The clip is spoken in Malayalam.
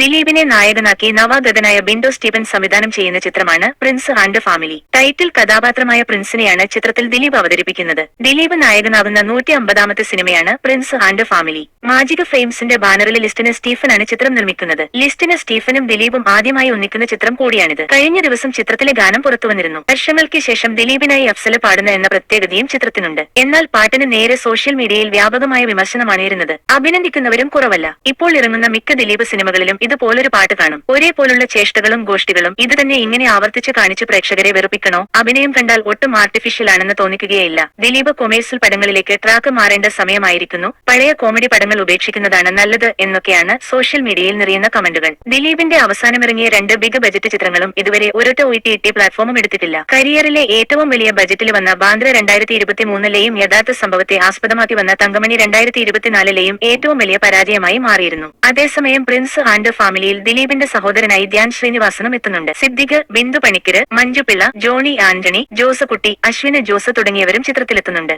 ദിലീപിനെ നായകനാക്കി നവാഗതനായ ബിൻഡോ സ്റ്റീവൻ സംവിധാനം ചെയ്യുന്ന ചിത്രമാണ് പ്രിൻസ് ആൻഡ് ഫാമിലി. ടൈറ്റിൽ കഥാപാത്രമായ പ്രിൻസിനെയാണ് ചിത്രത്തിൽ ദിലീപ് അവതരിപ്പിക്കുന്നത്. ദിലീപ് നായകനാവുന്ന നൂറ്റി അമ്പതാമത്തെ സിനിമയാണ് പ്രിൻസ് ആൻഡ് ഫാമിലി. മാജിക ഫ്രെയിംസിന്റെ ബാനറിൽ ലിസ്റ്റിന് സ്റ്റീഫനാണ് ചിത്രം നിർമ്മിക്കുന്നത്. ലിസ്റ്റിന് സ്റ്റീഫനും ദിലീപും ആദ്യമായി ഒന്നിക്കുന്ന ചിത്രം കൂടിയാണിത്. കഴിഞ്ഞ ദിവസം ചിത്രത്തിലെ ഗാനം പുറത്തുവന്നിരുന്നു വർഷങ്ങൾക്ക് ശേഷം ദിലീപിനായി അഫ്സൽ പാടുന്ന എന്ന പ്രത്യേകതയും ചിത്രത്തിനുണ്ട്. എന്നാൽ പാട്ടിന് നേരെ സോഷ്യൽ മീഡിയയിൽ വ്യാപകമായ വിമർശനമാണ് ഇരുന്നത് അഭിനന്ദിക്കുന്നവരും കുറവല്ല. ഇപ്പോൾ ഇറങ്ങുന്ന മിക്ക ദിലീപ് സിനിമകളിലും ഇതുപോലൊരു പാട്ട് കാണും. ഒരേപോലുള്ള ചേഷ്ടകളും ഗോഷ്ടികളും ഇത് തന്നെ ഇങ്ങനെ ആവർത്തിച്ച് കാണിച്ച് പ്രേക്ഷകരെ വെറുപ്പിക്കണോ? അഭിനയം കണ്ടാൽ ഒട്ടും ആർട്ടിഫിഷ്യൽ ആണെന്ന് തോന്നിക്കുകയില്ല. ദിലീപ് കൊമേഴ്സ്യൽ പടങ്ങളിലേക്ക് ട്രാക്ക് മാറേണ്ട സമയമായിരിക്കുന്നു. പഴയ കോമഡി പടങ്ങൾ ഉപേക്ഷിക്കുന്നതാണ് നല്ലത് എന്നൊക്കെയാണ് സോഷ്യൽ മീഡിയയിൽ നിറയുന്ന കമന്റുകൾ. ദിലീപിന്റെ അവസാനമിറങ്ങിയ രണ്ട് ബിഗ് ബജറ്റ് ചിത്രങ്ങളും ഇതുവരെ ഒരൊറ്റ ഒ ടി പ്ലാറ്റ്ഫോമും എടുത്തിട്ടില്ല. കരിയറിലെ ഏറ്റവും വലിയ ബജറ്റിൽ വന്ന ബാന്ദ്ര രണ്ടായിരത്തി ഇരുപത്തി മൂന്നിലെയും യഥാർത്ഥ സംഭവത്തെ ആസ്പദമാക്കി വന്ന തങ്കമണി രണ്ടായിരത്തി ഇരുപത്തിനാലിലെയും ഏറ്റവും വലിയ പരാജയമായി മാറിയിരുന്നു. അതേസമയം പ്രിൻസ് ആൻഡ് ഫാമിലിയിൽ ദിലീപിന്റെ സഹോദരനായി ധ്യാൻ ശ്രീനിവാസനും എത്തുന്നുണ്ട്. സിദ്ദിഖ് ബിന്ദു പണിക്കര് മഞ്ജുപിള്ള ജോണി ആന്റണി ജോസക്കുട്ടി അശ്വിന് ജോസ് തുടങ്ങിയവരും ചിത്രത്തിലെത്തുന്നുണ്ട്.